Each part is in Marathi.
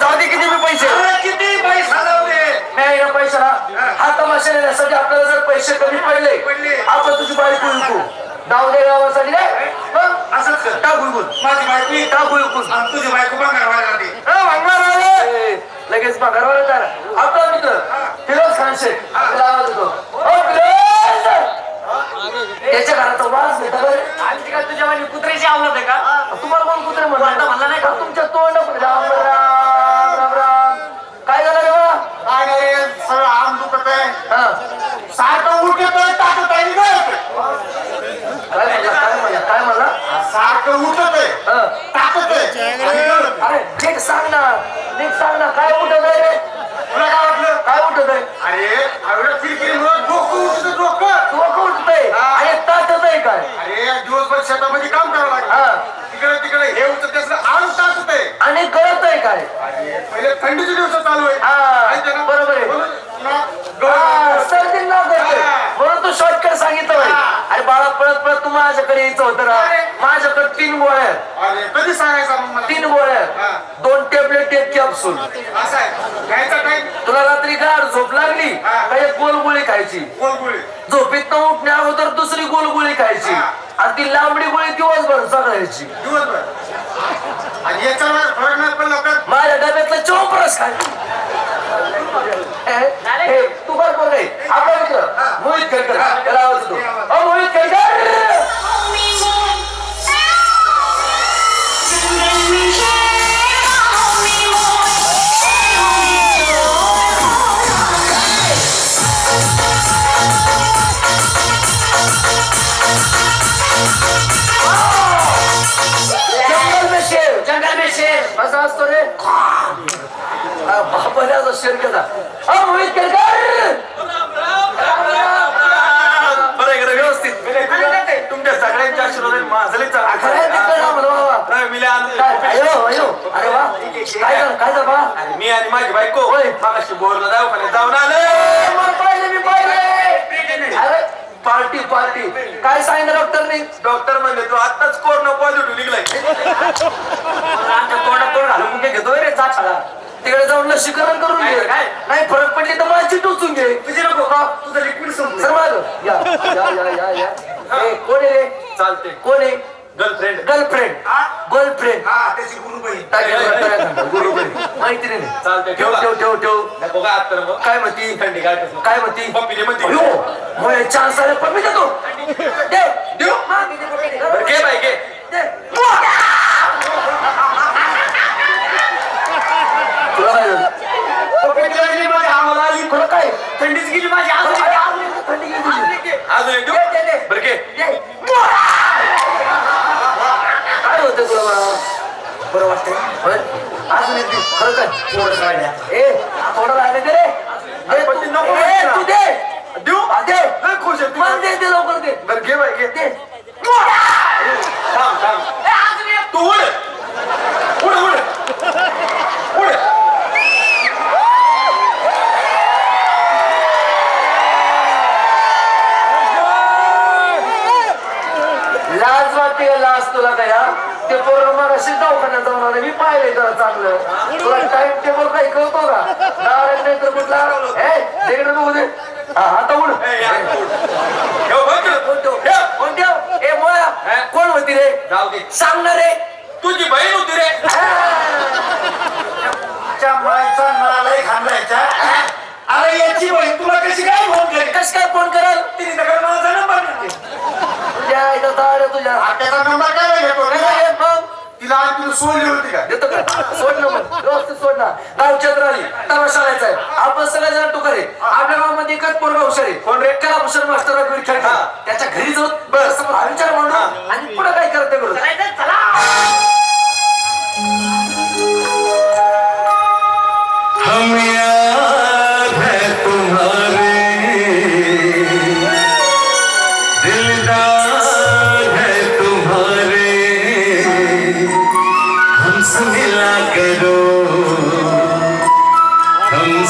जाऊ दे किती बी पैसे. अरे किती पैसा? दे नाही ना पैशाला. हा. तमाशा नेण्यासाठी आपल्याला जर पैसे कमी पडले पडले. आपण तुझी बायको विकू जाऊ दे गावासाठी असंच कर. टाकू विकून माझी बायको. ही टाकू विकून आणि तुझी बायको बंगार वाजवते ए, भंगार आले. लगेच पगारवाला तर आपला मित्र फिरोज खान शेख. आपला आवाज फिरोज! त्याच्या घराचा वास घेता बरं आणि ती काय तुझ्या वाली कुत्र्याची आवडत आहे का तुम्हाला कोण कुत्रे तोंड म्हणला नाही का? तुमच्या तोंड राम राम राम राम काय झालं रे बा काय नाही रे सगळं आम दुखत आहे हा. सारखं उठतोय टाकत आहे काय काय म्हणला काय म्हणला काय म्हणला सारखं उठत आहे. हा. टाकत आहे. आणि गळत. अरे नीट सांग ना. नीट सांग ना. काय उठत आहे रे? तुला काय वाटलं? काय उठत आहे? अरे एवढं किरकिरीमुळे डोकं उठत डोकं. डोकं उठतंय. हा. आणि ताटत आहे काय? अरे दिवसभर शेतामध्ये काम करावं लागतं. हा. तिकडे तिकडे हे उचल त्याचं आळू आहे. आणि कळत आहे काय? पहिले थंडीचे दिवस चालू आहे. हा? बरोबर आहे. हा, गळत. सर्दी ना हा. म्हणून तू शॉर्टकट सांगितलं. अरे बाळा पळत पळत तू माझ्याकडे यायचं होतं ना. गोळ्या आहेत. कधी सांगायचं मग मला? तीन गोळ्या हा. आहेत. दोन टॅबलेट एक कॅप्सूल असं आहे. घ्यायचा टाइम तुला रात्री गार झोप लागली. का एक गोल गोळी खायची? गोळगोळी झोपेत न उठण्या अगोदर दुसरी गोल गोळी खायची. आणि ती लांबडी गोळी दिवसभर सगळ्याची. दिवसभर. आणि याच्यावर फरक नाही पडला तर माझ्या डब्यातलं चौपरस खाय. तू काय बोल असतो रे. बापाचा शेर केला. अ मोहित खेळकर बरं इकडे व्यवस्थित. तुमच्या सगळ्यांच्या आशीर्वादाने माझं लई चांगलं खरं मित्र ना म्हणा बाबा. नाही, मी लई आनंदी काय झालं काय झालं मी आणि माझी बायको. मागाशी बोरला दवाखान्यात जाऊन आलो पार्टी पार्टी. काय सांगितलं डॉक्टरने? डॉक्टर म्हणले तू आताच कोरोना पॉझिटिव्ह निघलाय. तोंडात तोंड घालून मुके घेतोय रे छाला तिकडे जाऊन लसीकरण करून घे. काय? नाही फरक पडली तर माझी टोचून घे. तुझी नको का तुझं लिक्विड संपलं सर माग. या या या या. कोण आहे रे? चालते कोण आहे? गर्लफ्रेंड गर्लफ्रेंड गर्लफ्रेंड हा त्याची गुरु बहीण. माहिती नाही चालते ठेव ठेव. ठेव ठेव नको का आता मग काय म्हणती? थंडी काय काय म्हणती? अयो चान्स आले पण मी देतो. दे देऊ बरं घे बाई घे दे तुला काय झालं? माझी आम्हाला आली तुला काय थंडीच गेली माझी आम्हाला थंडी गेली तुझी. अजून एक देऊ दे, दे, दे. बरं घे दे. काय होतं तुला बाळा? बरं वाटतंय? अजून एक दे. खरं काय? थोडं राहिलं. ए थोडं राहिलं दे रे? दे ते तू. तू देऊ? दे. खुश आहे तू. मला दे दे लवकर दे. बरं घे बाई घे. दे. थांब थांब. तू उड. उड उड. उड. लाज वाटते लाज तुला काय? ते दवाखान्यात जाऊन आले मी पाहिले जरा चांगलं. तुला टाइम टेबल काही कळतो का? डायरेक्ट नाही तर कुठला? ए तिकडे बघू दे. हा आता उड. कोण ठेव? कोण ठेव? ए मोया? कोण होती रे? जाऊ दे. सांगणार रे तुझी बहीण होती रे. त्या नालाय खांदायचा. अरे याची बहीण तुला कशी काय फोन करेल? कस काय फोन कराल? तिने तर माझा नंबर तुझ्या आहे तुझ्या. हा, त्याचा नंबर काय घेतो तिला आणि तुला सोडली होती का? देतो का? सोड ना मग व्यवस्थित सोड ना गावच्यात राहिली तमाशालायचा आहे आपण सगळे जण टुकारे आपल्या गावामध्ये एकच पोरगा हुशार आहे. कोण रे? कला भूषण मास्टर खेळ. त्याच्या घरी जाऊन बस विचार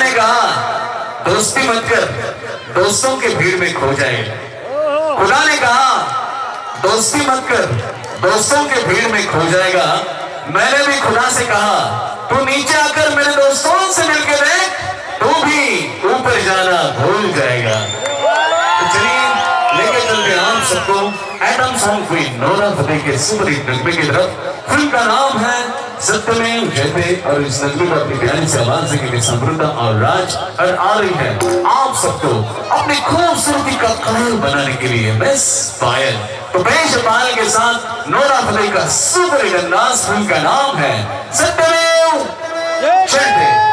ने कहा, दोस्ती मत कर, दोस्तों के भीड़ में खो जाएगा खुदा ने कहा, दोस्ती मत कर, दोस्तों के भीड़ में खो जाएगा। मैंने भी खुदा से कहा, तू नीचे आकर मेरे दोस्तों से मिलकर देख, तू भी ऊपर जाना भूल जाएगा। तो चलिए लेके चलते सबको atom song queen Nora Fatehi के सुपर हिट की तरफ़। फ़िल्म का नाम है सत्यमेव जयते और इस नगरी को अपनी प्यारी से आवाज देंगे समृद्ध और राज और आ रही है। आप सबको अपनी खूबसूरती का कायल बनाने के लिए मिस पायल। तो पेश पायल के साथ नोरा फतेह का सुपर हिट अंदाज फिल्म का नाम है सत्यमेव। जयते